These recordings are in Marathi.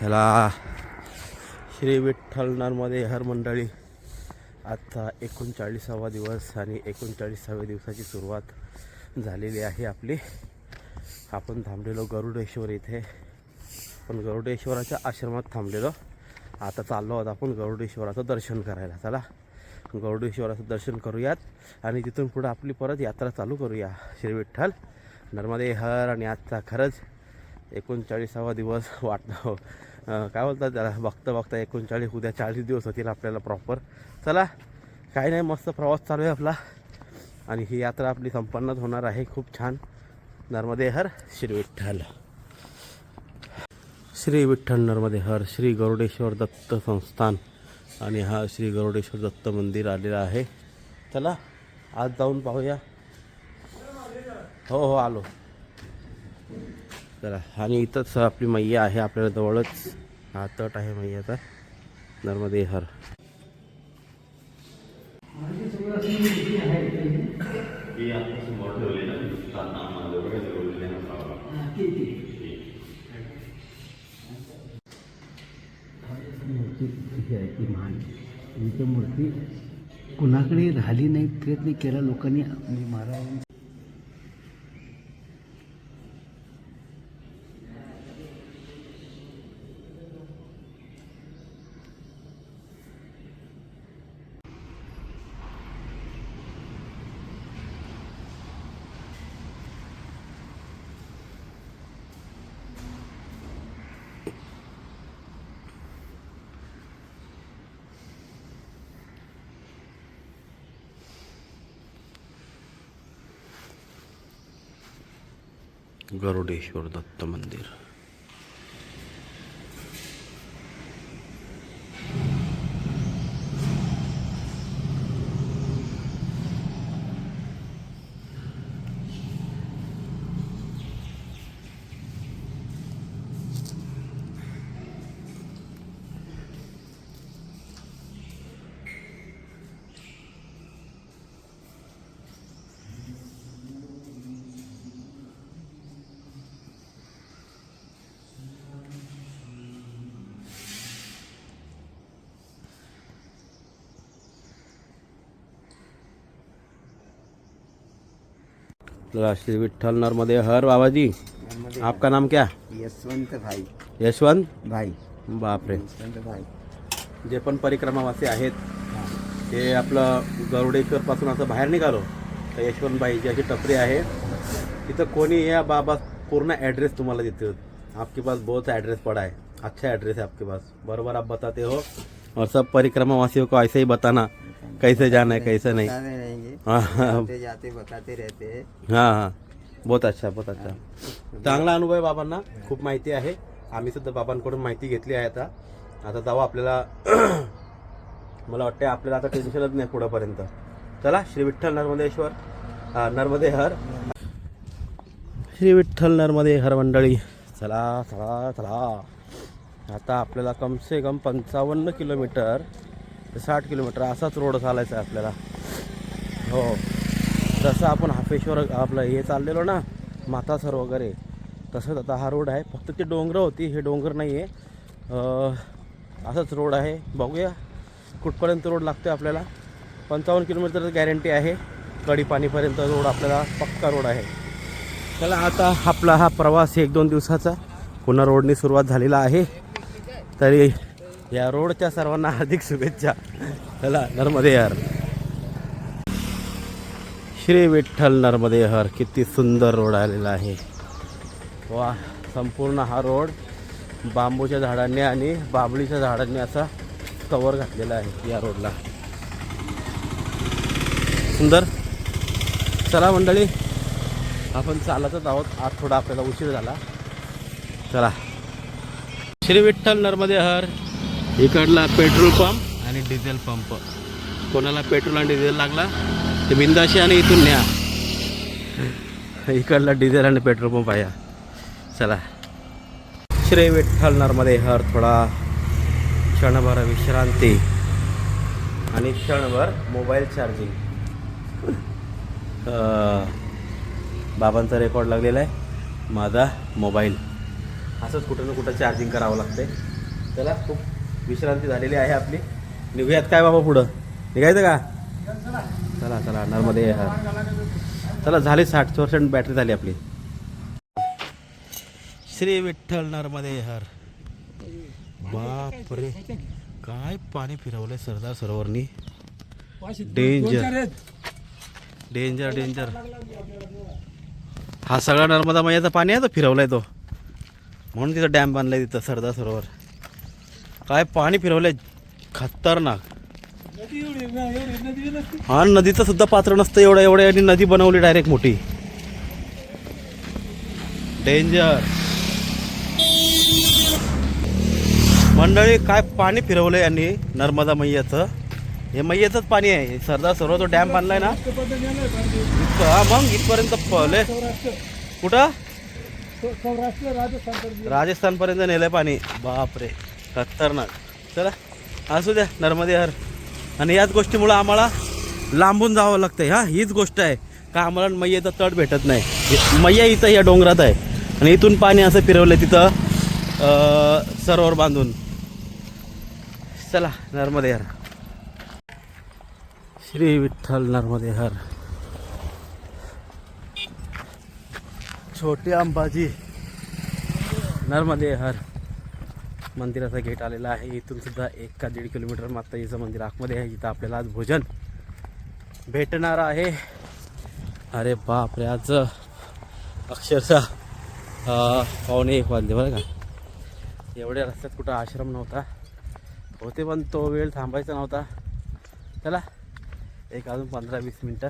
चला श्री विठ्ठल नर्मदे हर मंडळी आजचा एकोणचाळीसावा दिवस आणि एकोणचाळीसाव्या दिवसाची सुरुवात झालेली आहे आपली. आपण थांबलेलो गरुडेश्वर इथे. पण गरुडेश्वराच्या आश्रमात थांबलेलो. आता चाललो आहोत आपण गरुडेश्वराचं दर्शन करायला. चला गरुडेश्वराचं दर्शन करूयात आणि तिथून पुढं आपली परत यात्रा चालू करूया. श्री विठ्ठल नर्मदे हर आणि आजचा खरंच एकोणचाळीसावा दिवस वाटतो. काय बोलतात त्याला? बघता बघता एकोणचाळीस उद्या चाळीस दिवस होतील आपल्याला प्रॉपर चला काही नाही मस्त प्रवास चालू आहे आपला. आणि ही यात्रा आपली संपन्नच होणार आहे. खूप छान. नर्मदे हर श्री विठ्ठल. श्री विठ्ठल नर्मदे हर श्री गरुडेश्वर दत्त संस्थान. आणि हा श्री गरुडेश्वर दत्त मंदिर आलेला आहे. चला आज जाऊन पाहूया. हो हो आलो. चला आणि इथंच आपली मैया आहे आपल्याला जवळच हा तट आहे मैयाचा नर्मदे हर. मूर्ती कुणाकडे राहिली नाही प्रयत्न केला लोकांनी म्हणजे महाराज गरुडेश्वर दत्त मंदिर. श्री विठ्ठल नर्मदे हर बाबा जी आपका नाम क्या? यशवंत भाई. यशवंत? भाई. बापरे. यशवंत भाई. जे पण परिक्रमावासी आहेत ते आपलं गरुडेश्वर पासून असं बाहेर निघालो तर यशवंतबाईची अशी टपरी आहे. तिथं कोणी या बाबा पूर्ण ॲड्रेस तुम्हाला देते आपके पास बहुत एड्रेस पड़ा है अच्छा एड्रेस है आपके पास. बराबर आप बताते हो. और सब परिक्रमावासियों को ऐसे ही बताना. कैसे जाना है कैसे नहीं। हाँ हाँ। जाते बताते रहते हैं। हां हां। बहुत अच्छा बहुत अच्छा। चांगला अनुभव आहे बाबांना खूप माहिती आहे. आम्ही सुद्धा बाबांकडून माहिती घेतली आहे आता. आता जाऊ आपल्याला मला वाटते आपल्याला आता टेन्शनच नाही पुढंपर्यंत. चला श्री विठ्ठल नर्मदेश्वर नर्मदे हर. श्री विठ्ठल नर्मदे हर मंडळी. चला चला चला. आता आपल्याला कम से कम पंचावन्न किलोमीटर ते साठ किलोमीटर असाच रोड चालायचा आहे आपल्याला. हो. जसं आपण हाफेश्वर आपलं हे चाललेलो ना मातासर वगैरे तसंच आता हा रोड आहे. फक्त ते डोंगरं होती हे डोंगर नाही आहे असाच रोड आहे. बघूया कुठपर्यंत रोड लागतो आपल्याला. पंचावन्न किलोमीटर गॅरंटी आहे. कडीपाणीपर्यंत रोड आपल्याला पक्का रोड आहे. चला आता आपला हा प्रवास एक दोन दिवसाचा. पुन्हा रोडनी सुरुवात झालेला आहे. तरी या रोडच्या सर्वांना हार्दिक शुभेच्छा. चला नर्मदे हर. श्री विठ्ठल नर्मदे हर किती सुंदर रोड आलेला आहे. वा संपूर्ण हा रोड बांबूच्या झाडांनी आणि बाबळीच्या झाडांनी असा कवर घातलेला आहे या रोडला. सुंदर. चला मंडळी आपण चालतच आहोत. आज थोडा आपल्याला उशीर झाला. चला. श्री विठ्ठल नर्मदे हर. इकडला पेट्रोल पंप. आणि डिझेल पंप. कोणाला पेट्रोल आणि डिझेल लागला ते बिंदाशी आणि इथून न्या. इकडला डिझेल आणि पेट्रोल पंप आहे. चला. श्री विठ्ठल नर्मदे हर थोडा. क्षणभर विश्रांती. आणि क्षणभर मोबाईल चार्जिंग बाबांचा रेकॉर्ड लागलेला आहे. माझा मोबाईल. असंच कुठं ना कुठं चार्जिंग करावं लागतंय. चला खूप विश्रांती झालेली आहे आपली. निघूयात काय बाबा पुढं? निघायचं का? चला चला नर्मदे चला झाली साठ पर्सेंट बॅटरी झाली आपली. श्री विठ्ठल नर्मदे हर. बापरे काय पाणी फिरवलंय सरदार सरोवरनी? डेंजर डेंजर डेंजर हा सगळा नर्मदा मैयाचा पाणी आहे तो फिरवलाय तो. म्हणून तिथं डॅम बांधलाय तिथं सरदार सरोवर. काय पाणी फिरवलंय. खतरनाक. हा नदीचं सुद्धा पात्र नसतं एवढं एवढं. आणि नदी बनवली डायरेक्ट मोठी. डेंजर मंडळी काय पाणी फिरवलंय यांनी? नर्मदा मैयाचं. हे मैयाचंच पाणी आहे. हे सरदार सरोवर तो डॅम बांधलाय ना. हा मग इथपर्यंत पळले. कुठं? राजस्थान पर्यंत. नेलंय पाणी. बापरे. खतरनाक. चला असू द्या नर्मदे हर. आणि याच गोष्टीमुळं आम्हाला लांबून जावं लागतं हा हीच गोष्ट आहे. का आम्हाला मैयाचा तट भेटत नाही. मैया इथं या डोंगरात आहे. आणि इथून पाणी असं फिरवलं तिथं सरोवर बांधून. चला नर्मदे हर. श्री विठ्ठल नर्मदे हर. छोटे अंबाजी. नर्मदे हर. मंदिराचा गेट आलेला आहे. इथून सुद्धा एक का दीड किलोमीटर माताजीचं मंदिर आतमध्ये आहे. इथं आपल्याला आज भोजन भेटणार आहे. अरे बाप रे आज अक्षरशः पाहुणे एक वाजले बरं का. एवढ्या रस्त्यात कुठं आश्रम नव्हता. होते पण तो वेळ थांबायचा नव्हता. चला एक अजून पंधरा वीस मिनटं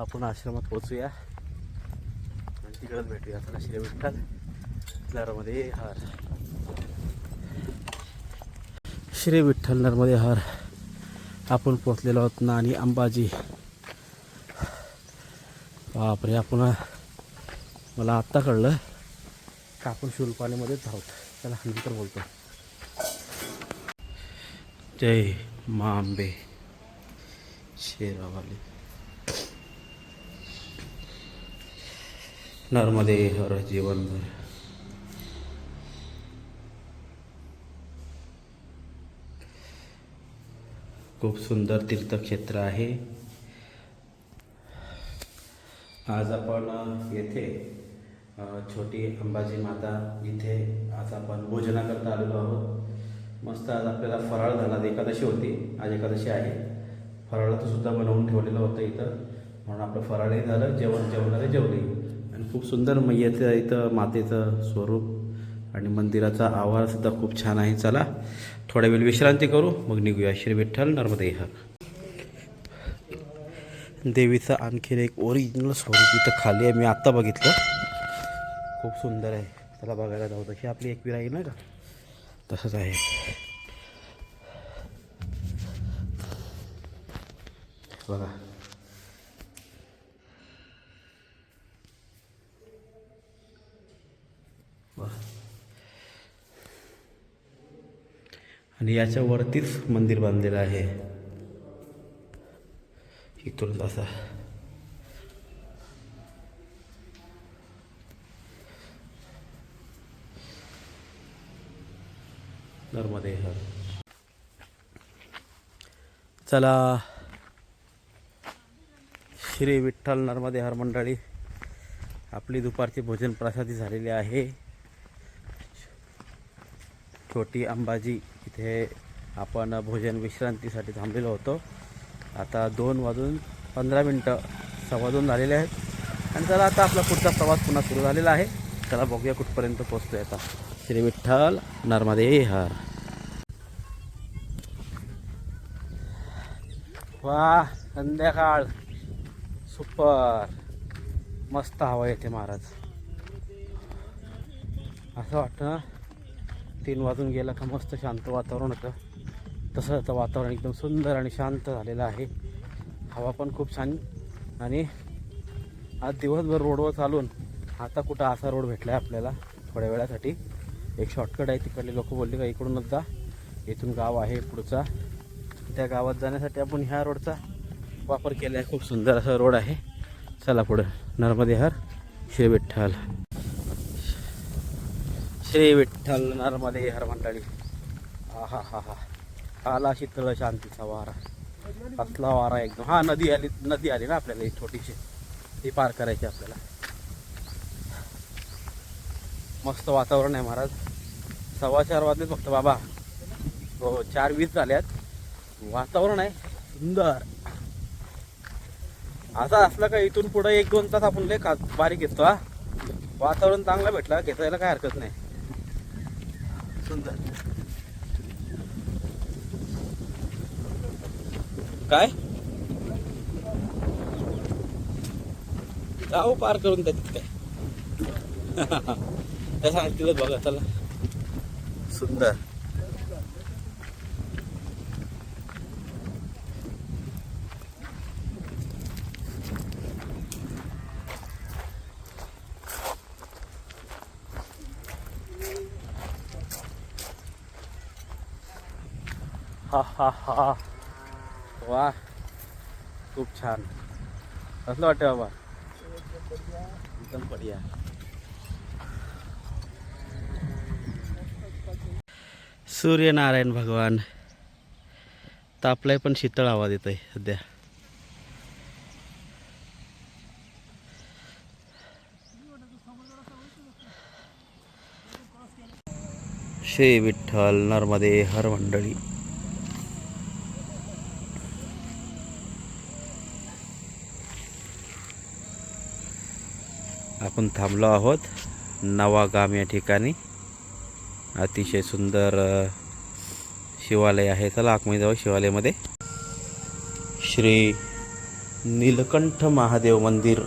आपण आश्रमात पोचूया आणि तिकडंच भेटूया. चला श्री विठ्ठल हर हार. श्री विठ्ठल नर्मदे हर. आपण पोचलेलो आहोत ना आणि अंबाजी. बापरे आपण मला आत्ता कळलं. का आपण शुलपाणीमध्येच आहोत. त्याला नंतर बोलतो. जय मांबे. शेरावाली. नर्मदे हर जीवनभर खूप सुंदर तीर्थक्षेत्र आहे. आज आपण येथे छोटी अंबाजी माता इथे आज आपण भोजनाकरता आलेलो आहोत. मस्त आज आपल्याला फराळ झाला एकादशी होती आज एकादशी आहे. फराळाचं सुद्धा बनवून ठेवलेलं होतं इथं. म्हणून आपलं फराळही झालं जेवण जेवणारे जेवले. आणि खूप सुंदर मैयाचं इथं मातेचं स्वरूप आणि मंदिराचा आवारसुद्धा खूप छान आहे. चला थोड्या वेळ विश्रांती करू मग निघूया. श्री विठ्ठल नर्मदे देवीचं आणखीन एक ओरिजिनल स्वरूप इथं खाली आहे. मी आत्ता बघितलं. खूप सुंदर आहे. त्याला बघायला जाऊ. तशी आपली एक विराई ना का? तसंच आहे. बघा. आणि याच्यावरतीच मंदिर बांधलेलं आहे. इथूनच असा नर्मदे हर चला. श्री विठ्ठल नर्मदे हर मंडळी आपली दुपारची भोजन प्रसादी झालेली आहे. छोटी अंबाजी इथे आपण भोजन विश्रांतीसाठी थांबलेलो होतो. आता दोन वाजून पंधरा मिनटं सवाजून झालेले आहेत. आणि चला आता आपला पुढचा प्रवास पुन्हा सुरू झालेला आहे. चला बघूया कुठपर्यंत पोहोचतोय आता. श्री विठ्ठल नर्मदे हर. वा संध्याकाळ. सुपर. मस्त हवा येते महाराज. असं वाटतं ना तीन वाजून गेला का मस्त शांत वातावरण होतं. तसं आता वातावरण एकदम सुंदर आणि शांत झालेलं आहे. हवा पण खूप छान आणि आज दिवसभर रोडवर चालून आता कुठं असा रोड भेटला आहे आपल्याला थोड्या वेळासाठी. एक शॉर्टकट आहे तिकडले लोक बोलले का इकडूनच जा. इथून गाव आहे पुढचा. त्या गावात जाण्यासाठी आपण ह्या रोडचा वापर केला आहे खूप सुंदर असा रोड आहे. चला पुढं. नर्मदेहर शिरविठ्ठल श्री विठ्ठल नर्मदे हर मंडळी. हा हा हा. हा आला शीतळ शांतीचा वारा. कसला वारा एकदम. हा नदी आली नदी आली ना आपल्याला एक छोटीशी. ती पार करायची आपल्याला. मस्त वातावरण आहे महाराज. सव्वा चार वाजले फक्त बाबा. हो चार वीस झाल्यात. वातावरण आहे सुंदर. असं असलं का इथून पुढे एक दोन तास आपण लय का बारीक घेतो हा. वातावरण चांगलं भेटलं घेता काय हरकत नाही. काय? जाऊ पार करून देतात काय त्या सांगतीलच बघा चला. सुंदर. हा हा. वा. खूप छान. कसलं वाटतं बाबा? एकदम बढिया. सूर्यनारायण भगवान. तापलाय पण शीतळ आवाज येत आहे सध्या. श्री विठ्ठल नर्मदे हर मंडळी. आपण थांबलो आहोत. नवागाम या ठिकाणी. अतिशय सुंदर शिवालय आहे. चला आखमी जाऊ शिवालयामध्ये. श्री नीलकंठ महादेव मंदिर.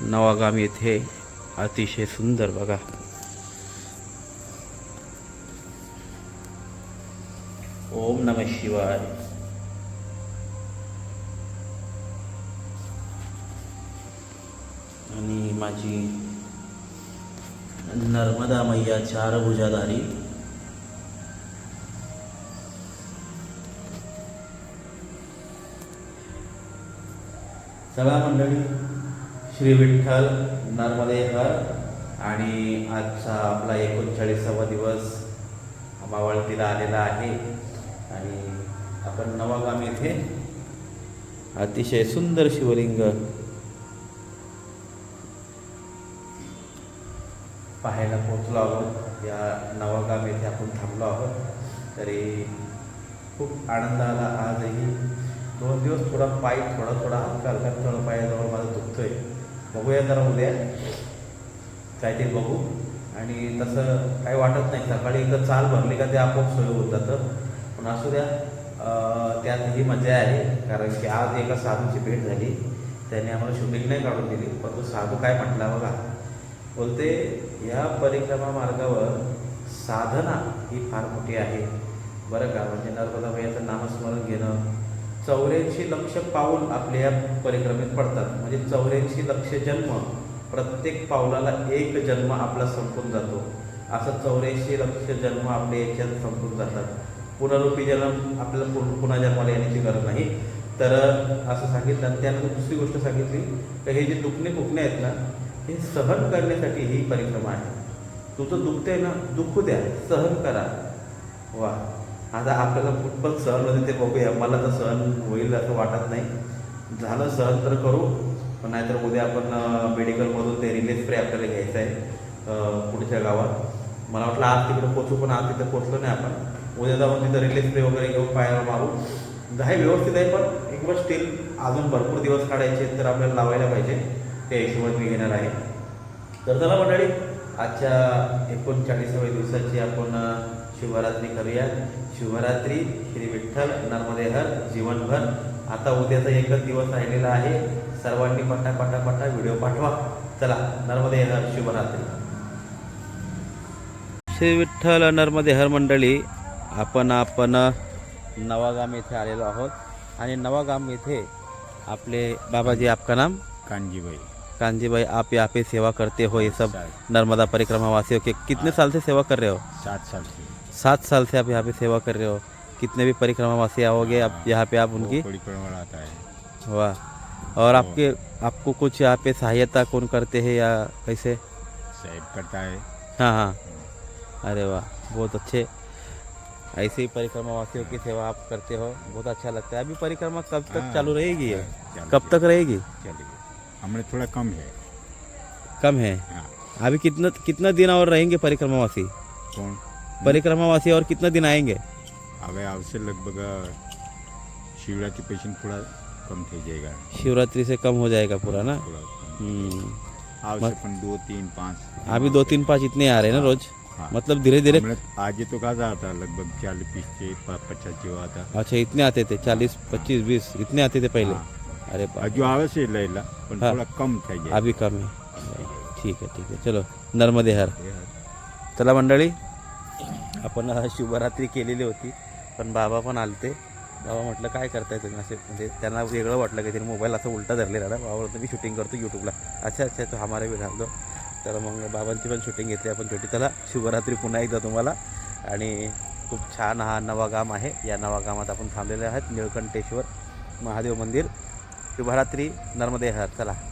नवागाम येथे अतिशय सुंदर बघा. ओम नम शिवाय. की नर्मदा मैया चार भुजाधारी चला मंडळी श्री विठ्ठल नर्मदे हर आणि आजचा आपला एकोणचाळीसावा दिवस मावळतीला आलेला आहे. आणि आपण नवागाम येथे अतिशय सुंदर शिवलिंग पाहायला पोचलो आहोत. या नवागाम येथे आपण थांबलो आहोत. तरी खूप आनंद आला आजही. दोन दिवस थोडा पाय थोडा थोडा हलका हलका थोडा पायाजवळ माझा दुखतोय. बघूया जरा उद्या. काय ते बघू. आणि तसं काही वाटत नाही. सकाळी एकदा चाल भरली का ते आपोआप सोय होत जातं. पण असू द्या त्यात ही मजा आहे. कारण की आज एका साधूची भेट झाली. त्याने आम्हाला शूटिंग नाही काढून दिली. पण तो साधू काय म्हटला बघा. बोलते या परिक्रमा मार्गावर साधना ही फार मोठी आहे. बरं का? म्हणजे नर्मदा भैयाचं नामस्मरण घेणं चौऱ्याऐंशी लक्ष पाऊल आपल्या या परिक्रमेत पडतात. म्हणजे चौऱ्याऐंशी लक्ष जन्म प्रत्येक पावलाला एक जन्म आपला संपून जातो. असं चौऱ्याऐंशी लक्ष जन्म आपले याच्यात संपून जातात. पुनरुपी जन्म आपल्याला पुन पुन्हा जन्माला येण्याची गरज नाही. तर असं सांगितलं आणि त्यानंतर दुसरी गोष्ट सांगितली तर हे जे दुखणे कुकणे आहेत ना हे सहन करण्यासाठी ही परिक्रमा आहे. तुझं दुखते ना दुखू द्या सहन करा. वा आता आपल्याला फुटबॉल सहन होते ते बघूया. मला तर सहन होईल असं वाटत नाही. झालं सहन तर करू पण नाहीतर उद्या आपण मेडिकलमधून ते रिलीज स्प्रे आपल्याला घ्यायचं आहे पुढच्या गावात. मला वाटलं आज तिकडे पोचू पण आज तिथे पोचलो नाही आपण. उद्या जाऊन तिथं रिलीज स्प्रे वगैरे घेऊन पायाला मारू. आहे व्यवस्थित आहे पण एक वेळ स्टील अजून भरपूर दिवस काढायचे तर आपल्याला लावायला पाहिजे. त्या हिशोबात मी घेणार आहे. तर चला मंडळी आजच्या एकोणचाळीसाव्या दिवसाची आपण शिवरात्री करूया शिवरात्री श्री विठ्ठल नर्मदेहर जीवनभर. आता उद्याचा एकच दिवस राहिलेला आहे. सर्वांनी पटा पटा पटा व्हिडिओ पाठवा. चला नर्मदेहर शिवरात्री श्री विठ्ठल नर्मदेहर मंडळी आपण आपण नवागाम येथे आलेलो आहोत. आणि नवागाम येथे आपले बाबाजी आपका नाम? कांजी भाई कांजी भाई आप यहाँ पे सेवा करते हो ये सब नर्मदा परिक्रमा वासियों के। कितने साल से सेवा कर रहे हो? सात साल से। सात साल से आप यहाँ पे सेवा कर रहे हो। कितने भी परिक्रमा वासी आओगे आप यहाँ पे आप उनकी? परिवार आता है। वाह। और आपके आपको कुछ यहाँ पे सहायता कौन करते हैं या कैसे? करता है। हाँ हाँ। अरे वाह बहुत अच्छे। ऐसे ही परिक्रमा वासियों की सेवा आप करते हो बहुत अच्छा लगता है। अभी परिक्रमा कब तक हाँ, चालू रहेगी ये? कब तक रहेगी। हमारे थोड़ा कम है। कम है? हाँ। अभी कितना कितना दिन और रहेंगे परिक्रमावासी? कौन? परिक्रमावासी और कितना दिन आएंगे? अबे से लगभग शिवरात्रि पेशेंट थोड़ा कम थी जाएगा। शिवरात्रि से कम हो जाएगा पूरा ना? हम्म, आवश्यक दो तीन पाँच। अभी दो तीन पाँच इतने आ रहे हैं ना रोज? हाँ। मतलब धीरे धीरे हमने- आज तो कहा था लगभग चालीस पीस के पचास जो आता। अच्छा इतने आते थे चालीस पच्चीस बीस इतने आते थे पहले? हाँ, अरे बाप હજુ આવે છે એટલા એટલા પણ હા. થોડા કમ થઈ જાય अभी कम है ठीक आहे ठीक आहे चलो नर्मदे हर એ હા. चला मंडळी आपण आज शिवरात्री केलेली होती पण बाबा पण आलते बाबा म्हटलं काय करताय तुम्ही असे म्हणजे त्यांना वेगळं वाटलं की त्यांनी मोबाईल असा उलटा धरलेला ना बाबा म्हटलं मी शूटिंग करतो यूट्यूबला अच्छा अच्छा तो हमारे भी घाल दो तर मग बाबांची पण शूटिंग घेतली आपण छोटी चला शिवरात्री पुन्हा एकदा तुम्हाला आणि खूप छान हा नवागाम आहे या नवागामात आपण थांबलेले आहेत निळकंठेश्वर महादेव मंदिर शुभरात्री नर्मदे हर. चला.